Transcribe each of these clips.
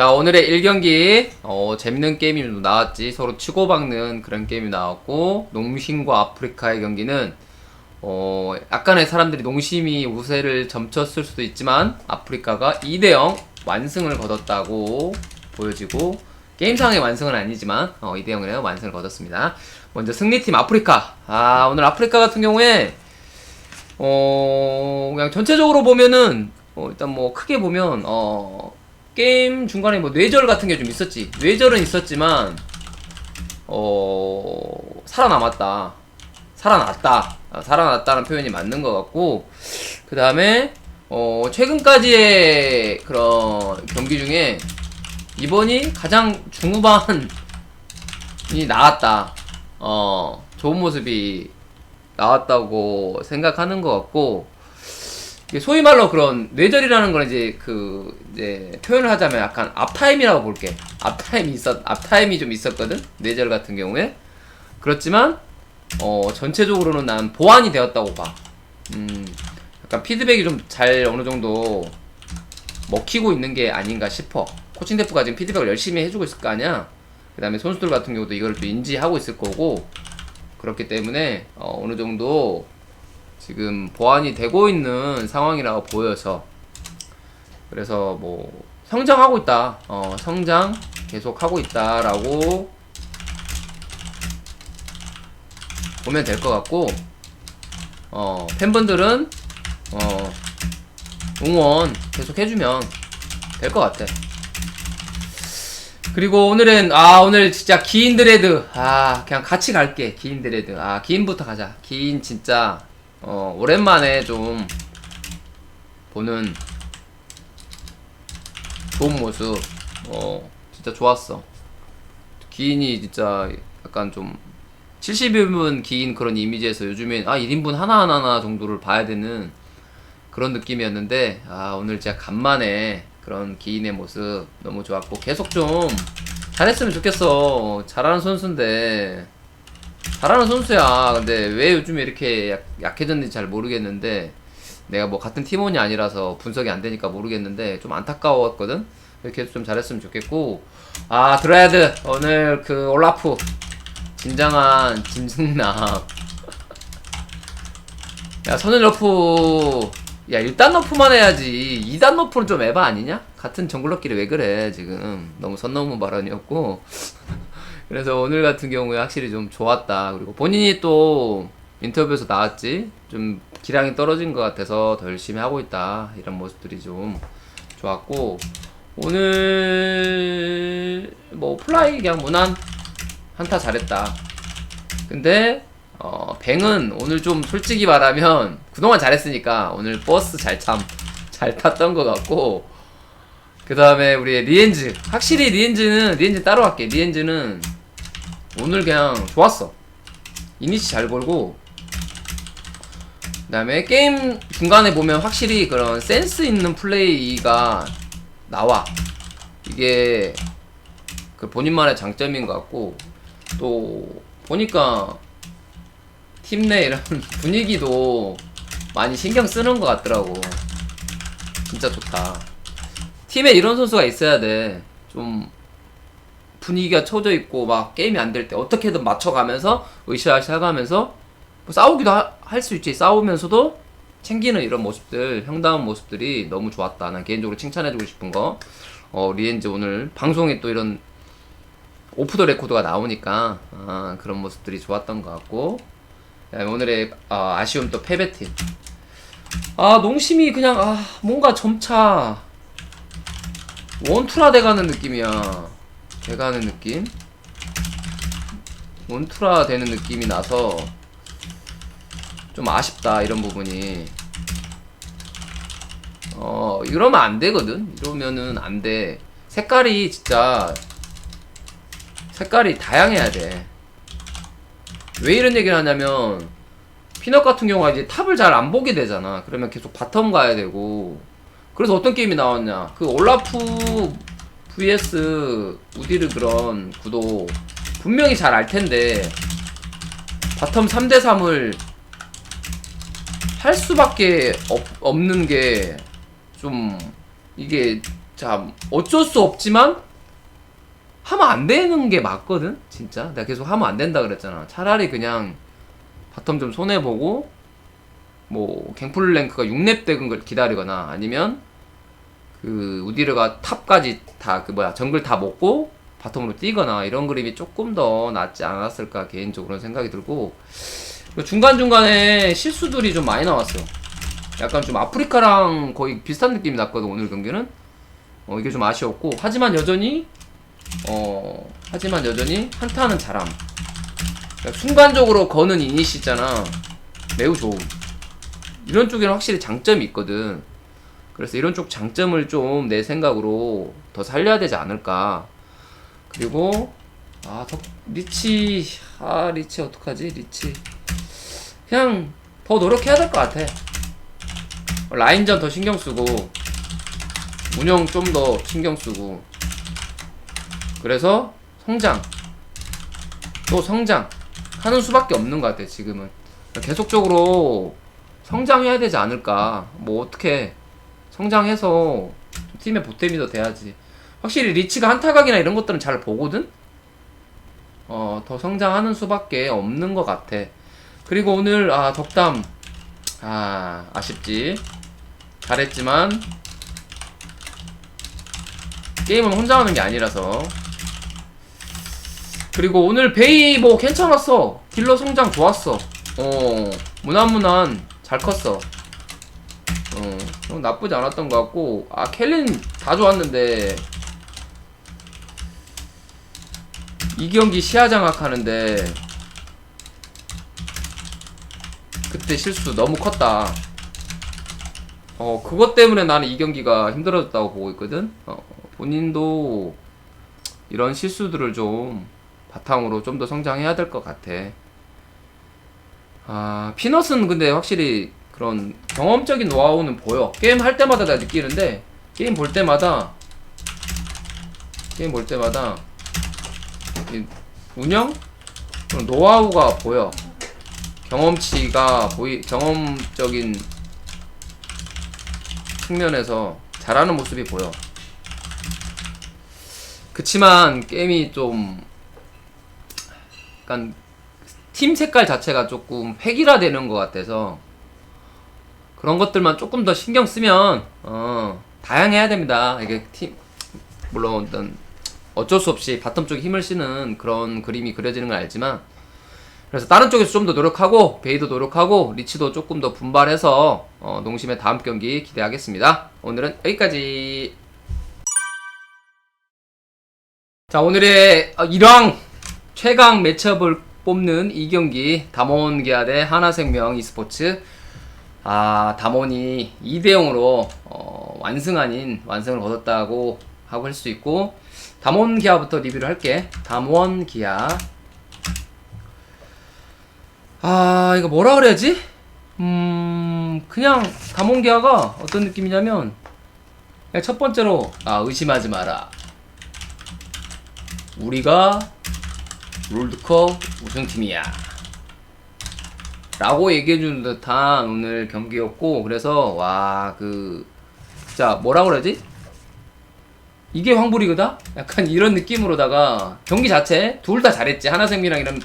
자 오늘의 1경기. 어, 재밌는 게임이 좀 나왔지. 서로 치고박는 그런 게임이 나왔고 농심과 아프리카의 경기는 어, 약간의 사람들이 농심이 우세를 점쳤을 수도 있지만 아프리카가 2대0 완승을 거뒀다고 보여지고 게임상의 완승은 아니지만 어, 2대0으로 완승을 거뒀습니다. 먼저 승리팀 아프리카. 아 오늘 아프리카 같은 경우에 어 그냥 전체적으로 보면은 어, 일단 뭐 크게 보면 어 게임 중간에 뭐 뇌절 같은 게 좀 있었지. 뇌절은 있었지만 어 살아남았다. 살아났다. 아, 살아났다는 표현이 맞는 것 같고 그 다음에 어 최근까지의 그런 경기 중에 이번이 가장 중후반이 나왔다. 어 좋은 모습이 나왔다고 생각하는 것 같고 소위 말로 그런 뇌절이라는 건 이제 그 이제 표현을 하자면 약간 앞타임이라고 볼게. 앞타임이 있었 앞타임이 좀 있었거든. 뇌절 같은 경우에 그렇지만 어 전체적으로는 난 보완이 되었다고 봐. 음 약간 피드백이 좀 잘 어느 정도 먹히고 있는 게 아닌가 싶어. 코칭 대표가 지금 피드백을 열심히 해주고 있을 거 아니야. 그 다음에 선수들 같은 경우도 이걸 또 인지하고 있을 거고 그렇기 때문에 어, 어느 정도 지금 보완이 되고 있는 상황이라고 보여서 그래서 뭐 성장하고 있다. 어, 성장 계속 하고 있다 라고 보면 될 것 같고 어, 팬분들은 어, 응원 계속 해주면 될 것 같아. 그리고 오늘은 아 오늘 진짜 기인 드레드 아 그냥 같이 갈게 기인 드레드 아 기인부터 가자 기인 진짜 어 오랜만에 좀 보는 좋은 모습. 어 진짜 좋았어. 기인이 진짜 약간 좀 70인분 기인 그런 이미지에서 요즘엔 아 1인분 하나하나 정도를 봐야 되는 그런 느낌이었는데 아 오늘 진짜 간만에 그런 기인의 모습 너무 좋았고 계속 좀 잘했으면 좋겠어. 잘하는 선수인데 잘하는 선수야. 근데 왜 요즘에 이렇게 약, 약해졌는지 잘 모르겠는데 내가 뭐 같은 팀원이 아니라서 분석이 안 되니까 모르겠는데 좀 안타까웠거든. 이렇게 좀 잘했으면 좋겠고. 아 드라이드. 오늘 그 올라프. 진정한 짐승남. 야 선을 너프. 야 1단 너프만 해야지. 2단 너프는 좀 에바 아니냐? 같은 정글러끼리 왜 그래 지금. 너무 선 넘은 발언이었고 그래서 오늘 같은 경우에 확실히 좀 좋았다. 그리고 본인이 또 인터뷰에서 나왔지 좀 기량이 떨어진 것 같아서 더 열심히 하고 있다. 이런 모습들이 좀 좋았고 오늘 뭐 플라이 그냥 무난 한타 잘했다. 근데 어, 뱅은 오늘 좀 솔직히 말하면 그동안 잘했으니까 오늘 버스 잘 참 잘 탔던 것 같고 그 다음에 우리 리엔즈. 확실히 리엔즈는 리엔즈 따로 할게. 리엔즈는 오늘 그냥 좋았어 이니시 잘 걸고 그 다음에 게임 중간에 보면 확실히 그런 센스 있는 플레이가 나와 이게 그 본인만의 장점인 것 같고 또 보니까 팀 내 이런 분위기도 많이 신경 쓰는 것 같더라고. 진짜 좋다. 팀에 이런 선수가 있어야 돼. 좀 분위기가 쳐져 있고 막 게임이 안 될 때 어떻게든 맞춰가면서 으쌰으쌰 가면서 뭐 싸우기도 할 수 있지. 싸우면서도 챙기는 이런 모습들, 형다운 모습들이 너무 좋았다. 난 개인적으로 칭찬해주고 싶은 거. 어, 리엔즈 오늘 방송에 또 이런 오프 더 레코드가 나오니까 아, 그런 모습들이 좋았던 것 같고 그다음에 오늘의 아, 아쉬움 또 패배팀. 아 농심이 그냥 아 뭔가 점차 원투라 돼가는 느낌이야. 돼가는 느낌. 원투라 되는 느낌이 나서 좀 아쉽다 이런 부분이. 어 이러면 안 되거든. 이러면은 안 돼. 색깔이 진짜 색깔이 다양해야 돼. 왜 이런 얘기를 하냐면 피넛 같은 경우가 이제 탑을 잘 안 보게 되잖아. 그러면 계속 바텀 가야 되고. 그래서 어떤 게임이 나왔냐? 그 올라프 vs 우디르 그런 구도 분명히 잘 알 텐데 바텀 3대 3을 할 수밖에 없, 없는 게 좀 이게 참 어쩔 수 없지만 하면 안 되는 게 맞거든 진짜. 내가 계속 하면 안 된다 그랬잖아. 차라리 그냥 바텀 좀 손해 보고 뭐 갱플랭크가 6렙 되는 걸 기다리거나 아니면 그 우디르가 탑까지 다 그 뭐야 정글 다 먹고 바텀으로 뛰거나 이런 그림이 조금 더 낫지 않았을까 개인적으로는 생각이 들고 중간중간에 실수들이 좀 많이 나왔어요. 약간 좀 아프리카랑 거의 비슷한 느낌이 났거든 오늘 경기는. 어 이게 좀 아쉬웠고 하지만 여전히 어 하지만 여전히 한타는 잘함 그러니까 순간적으로 거는 이니시 있잖아. 매우 좋음 이런 쪽에는 확실히 장점이 있거든 그래서 이런 쪽 장점을 좀 내 생각으로 더 살려야 되지 않을까. 그리고 아 덕, 리치 아 리치 어떡하지 리치. 그냥 더 노력해야 될 것 같아. 라인전 더 신경 쓰고 운영 좀 더 신경 쓰고. 그래서 성장. 또 성장. 하는 수밖에 없는 것 같아 지금은. 계속적으로 성장해야 되지 않을까. 뭐 어떻게 성장해서 팀의 보탬이 더 돼야지. 확실히 리치가 한타각이나 이런 것들은 잘 보거든? 어 더 성장하는 수밖에 없는 것 같아. 그리고 오늘 아 덕담. 아 아쉽지. 잘했지만 게임은 혼자 하는 게 아니라서. 그리고 오늘 베이 뭐 괜찮았어. 딜러 성장 좋았어. 어 무난무난 잘 컸어 어 좀 나쁘지 않았던 것 같고 아 켈린 다 좋았는데. 이 경기 시야 장악 하는데 그때 실수 너무 컸다. 어 그것 때문에 나는 이 경기가 힘들어졌다고 보고 있거든? 어, 본인도 이런 실수들을 좀 바탕으로 좀 더 성장해야 될 것 같아. 아 피넛은 근데 확실히 그런 경험적인 노하우는 보여. 게임 할 때마다 내가 느끼는데 게임 볼 때마다 게임 볼 때마다 이 운영? 그런 노하우가 보여. 경험치가 보이 경험적인 측면에서 잘하는 모습이 보여. 그치만 게임이 좀 약간 팀 색깔 자체가 조금 획일화되는 것 같아서 그런 것들만 조금 더 신경 쓰면 어 다양해야 됩니다. 이게 팀 물론 어떤 어쩔 수 없이 바텀 쪽에 힘을 쓰는 그런 그림이 그려지는 걸 알지만 그래서 다른 쪽에서 좀 더 노력하고 베이도 노력하고 리치도 조금 더 분발해서 어, 농심의 다음 경기 기대하겠습니다. 오늘은 여기까지. 자 오늘의 어, 1왕 최강 매첩을 뽑는 이 경기 담원 기아 대 하나생명 e스포츠 아 담원이 2대 0으로 어, 완승 아닌 완승을 거뒀다고 하고 할 수 있고 담원 기아부터 리뷰를 할게. 담원 기아. 아 이거 뭐라 그래야지? 음 그냥 담원 기아가 어떤 느낌이냐면 그냥 첫 번째로 아 의심하지 마라. 우리가 롤드컵 우승팀이야 라고 얘기해주는 듯한 오늘 경기였고 그래서 와그 진짜 뭐라 그러지? 이게 황불이거다? 약간 이런 느낌으로다가 경기 자체 둘 다 잘했지 하나생미랑 이런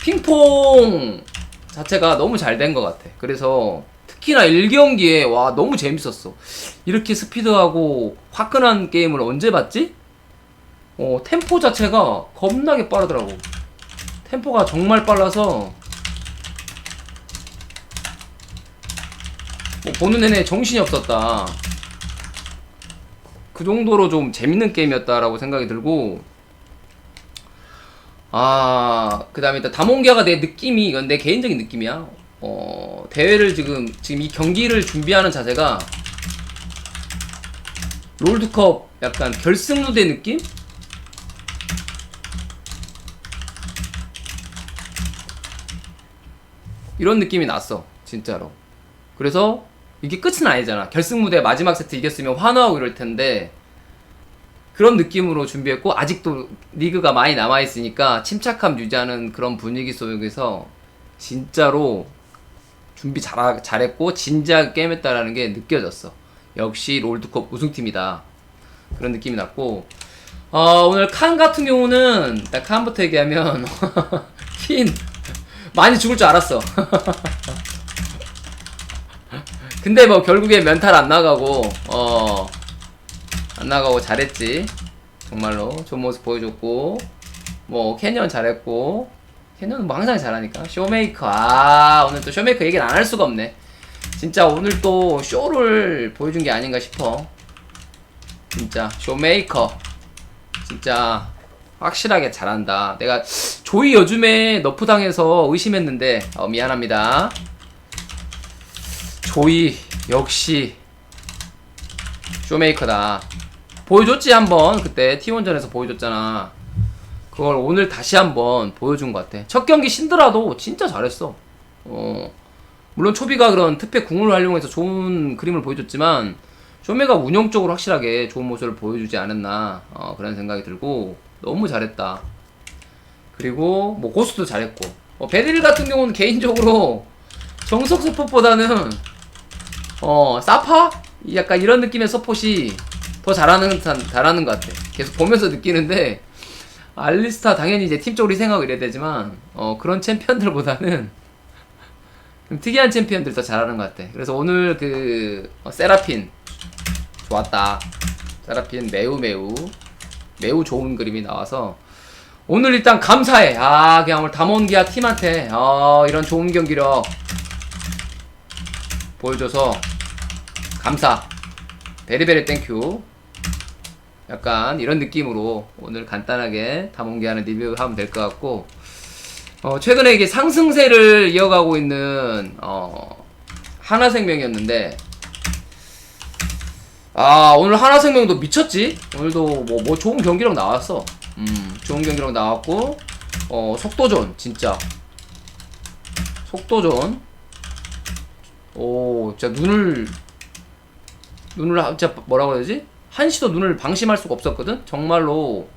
핑퐁 자체가 너무 잘 된 것 같아. 그래서 특히나 1경기에 와 너무 재밌었어. 이렇게 스피드하고 화끈한 게임을 언제 봤지? 어 템포 자체가 겁나게 빠르더라고. 템포가 정말 빨라서 뭐 보는 내내 정신이 없었다. 그 정도로 좀 재밌는 게임이었다라고 생각이 들고 아, 그 다음에 일단 다몽기아가 내 느낌이, 이건 내 개인적인 느낌이야. 어, 대회를 지금, 지금 이 경기를 준비하는 자세가 롤드컵 약간 결승 무대 느낌? 이런 느낌이 났어, 진짜로. 그래서 이게 끝은 아니잖아. 결승 무대 마지막 세트 이겼으면 환호하고 이럴 텐데, 그런 느낌으로 준비했고 아직도 리그가 많이 남아 있으니까 침착함 유지하는 그런 분위기 속에서 진짜로 준비 잘 잘했고 진지하게 게임했다라는 게 느껴졌어. 역시 롤드컵 우승팀이다. 그런 느낌이 났고 어, 오늘 칸 같은 경우는 일단 칸부터 얘기하면 퀸 많이 죽을 줄 알았어. 근데 뭐 결국에 멘탈 안 나가고 어. 안 나가고 잘했지. 정말로 좋은 모습 보여줬고 뭐 캐년 잘했고 캐년은 뭐 항상 잘하니까 쇼메이커 아 오늘 또 쇼메이커 얘기는 안 할 수가 없네. 진짜 오늘 또 쇼를 보여준 게 아닌가 싶어. 진짜 쇼메이커 진짜 확실하게 잘한다. 내가 조이 요즘에 너프 당해서 의심했는데 어, 미안합니다. 조이 역시 쇼메이커다. 보여줬지 한번 그때 T1전에서 보여줬잖아. 그걸 오늘 다시 한번 보여준 것 같아. 첫 경기 신드라도 진짜 잘했어. 어 물론 초비가 그런 특패 궁을 활용해서 좋은 그림을 보여줬지만 쇼메가 운영적으로 확실하게 좋은 모습을 보여주지 않았나 어, 그런 생각이 들고 너무 잘했다. 그리고 뭐 고스도 잘했고 어, 베릴 같은 경우는 개인적으로 정석 서폿보다는 어 사파 약간 이런 느낌의 서폿이 더 잘하는 듯한 잘하는 것 같아. 계속 보면서 느끼는데 알리스타 당연히 이제 팀적으로 희생하고 이래야 되지만 어 그런 챔피언들보다는 좀 특이한 챔피언들 더 잘하는 것 같아. 그래서 오늘 그 어, 세라핀 좋았다. 세라핀 매우 매우 매우 좋은 그림이 나와서 오늘 일단 감사해. 아 그냥 오늘 담원기아 팀한테 어 이런 좋은 경기력 보여줘서 감사. 베리베리 땡큐. 약간 이런 느낌으로 오늘 간단하게 담원기하는 리뷰하면 될 것 같고 어, 최근에 이게 상승세를 이어가고 있는 어, 하나생명이었는데 아 오늘 하나생명도 미쳤지 오늘도 뭐, 뭐 좋은 경기력 나왔어 음 좋은 경기력 나왔고 어 속도전 진짜 속도전 오 진짜 눈을 눈을 하- 진짜 뭐라고 해야 되지 한시도 눈을 방심할 수가 없었거든 정말로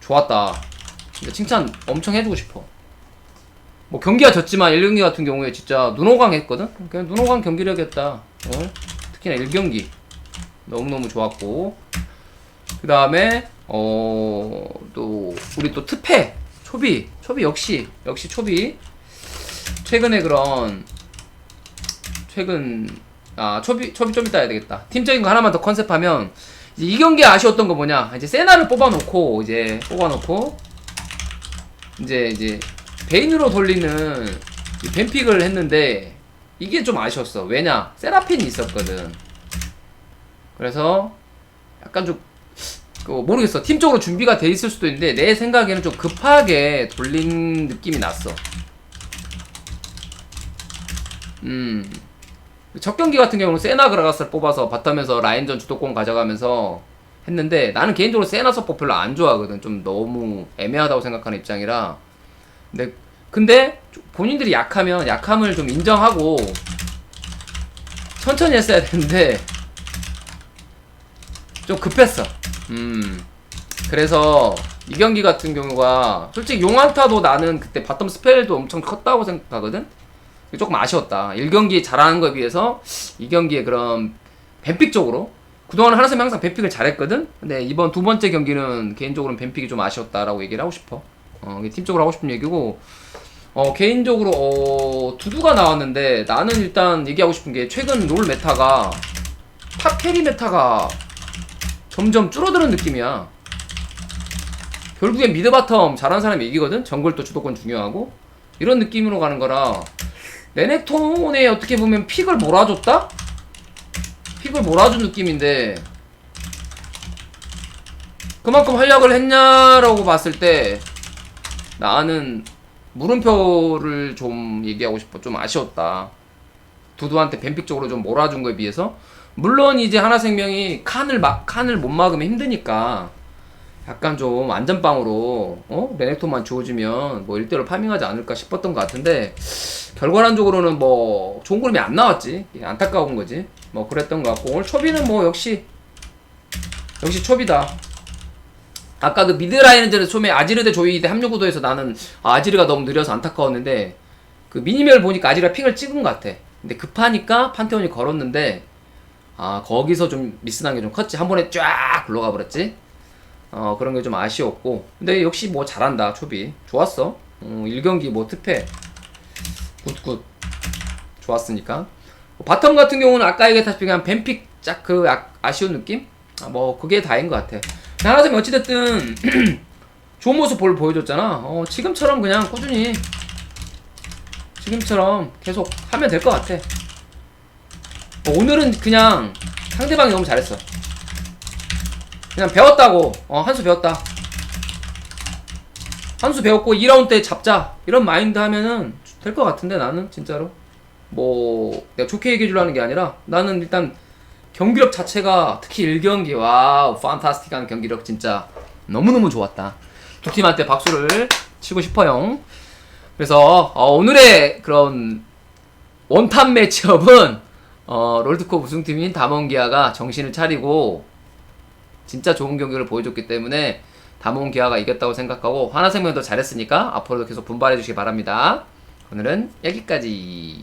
좋았다 진짜 칭찬 엄청 해주고 싶어. 뭐 경기가 졌지만 1경기 같은 경우에 진짜 눈호강 했거든? 그냥 눈호강 경기력이었다. 어? 특히나 1경기. 너무너무 좋았고. 그 다음에, 어, 또, 우리 또 특패. 초비. 초비 역시. 역시 초비. 최근에 그런, 최근, 아, 초비, 초비 좀 이따 해야 되겠다. 팀적인 거 하나만 더 컨셉하면, 이제 이 경기에 아쉬웠던 거 뭐냐. 이제 세나를 뽑아놓고, 이제 뽑아놓고, 이제 이제 베인으로 돌리는 이 뱀픽을 했는데 이게 좀 아쉬웠어. 왜냐? 세라핀이 있었거든. 그래서 약간 좀그 모르겠어. 팀적으로 준비가 돼 있을 수도 있는데 내 생각에는 좀 급하게 돌린 느낌이 났어. 음. 첫 경기 같은 경우는 세나 그라가스를 뽑아서 바텀에서 라인전 주도권 가져가면서 했는데 나는 개인적으로 세나 서포 별로 안 좋아하거든. 좀 너무 애매하다고 생각하는 입장이라. 근데 근데 본인들이 약하면 약함을 좀 인정하고 천천히 했어야 되는데 좀 급했어. 음. 그래서 이 경기 같은 경우가 솔직히 용안타도 나는 그때 바텀 스펠도 엄청 컸다고 생각하거든. 조금 아쉬웠다. 1경기 잘하는 거에 비해서 2경기에 그런 뱀픽 쪽으로 그동안 하나쌤 항상 뱀픽을 잘했거든. 근데 이번 두 번째 경기는 개인적으로는 뱀픽이 좀 아쉬웠다라고 얘기를 하고 싶어. 어, 팀적으로 하고 싶은 얘기고. 어, 개인적으로 어, 두두가 나왔는데 나는 일단 얘기하고 싶은 게 최근 롤 메타가 탑 캐리 메타가 점점 줄어드는 느낌이야. 결국엔 미드 바텀 잘하는 사람이 이기거든. 정글도 주도권 중요하고 이런 느낌으로 가는 거라 레넥톤에 어떻게 보면 픽을 몰아줬다? 픽을 몰아준 느낌인데 그만큼 활약을 했냐라고 봤을 때 나는 물음표를 좀 얘기하고 싶어. 좀 아쉬웠다. 두두한테 뱀픽 쪽으로 좀 몰아준 거에 비해서. 물론 이제 하나생명이 칸을 막 칸을 못 막으면 힘드니까 약간 좀 안전빵으로 어? 레넥톤만 주어지면 뭐 1대1로 파밍하지 않을까 싶었던 것 같은데 결과론적으로는 뭐 좋은 그림이 안 나왔지. 예, 안타까운 거지. 뭐 그랬던 것 같고 오늘 초비는 뭐 역시 역시 초비다. 아까 그 미드라인전에서 처음에 아지르 대 조이 대 합류 구도에서 나는 아, 아지르가 너무 느려서 안타까웠는데 그 미니맵을 보니까 아지르가 픽을 찍은 것 같아. 근데 급하니까 판테온이 걸었는데 아 거기서 좀 미스난 게 좀 컸지. 한 번에 쫙 굴러가 버렸지 어 그런 게 좀 아쉬웠고. 근데 역시 뭐 잘한다 초비. 좋았어. 어, 1경기 뭐 특패. 굿굿. 좋았으니까. 바텀 같은 경우는 아까 얘기했다시피 그냥 뱀픽 짝 그 아쉬운 느낌? 아, 뭐 그게 다인 것 같아. 하나쌤 어찌됐든 좋은 모습 볼 보여줬잖아. 어 지금처럼 그냥 꾸준히 지금처럼 계속 하면 될 것 같아. 어, 오늘은 그냥 상대방이 너무 잘했어 그냥 배웠다고. 어 한 수 배웠다. 한 수 배웠고 2라운드 때 잡자. 이런 마인드 하면은 될 것 같은데 나는 진짜로. 뭐 내가 좋게 얘기해 주려는 게 아니라 나는 일단 경기력 자체가 특히 1경기 와우 판타스틱한 경기력 진짜 너무너무 좋았다. 두 팀한테 박수를 치고 싶어요. 그래서 어, 오늘의 그런 원탑 매치업은 어, 롤드컵 우승팀인 담원기아가 정신을 차리고 진짜 좋은 경기를 보여줬기 때문에 담원 기아가 이겼다고 생각하고 하나생명도 잘했으니까 앞으로도 계속 분발해 주시기 바랍니다. 오늘은 여기까지.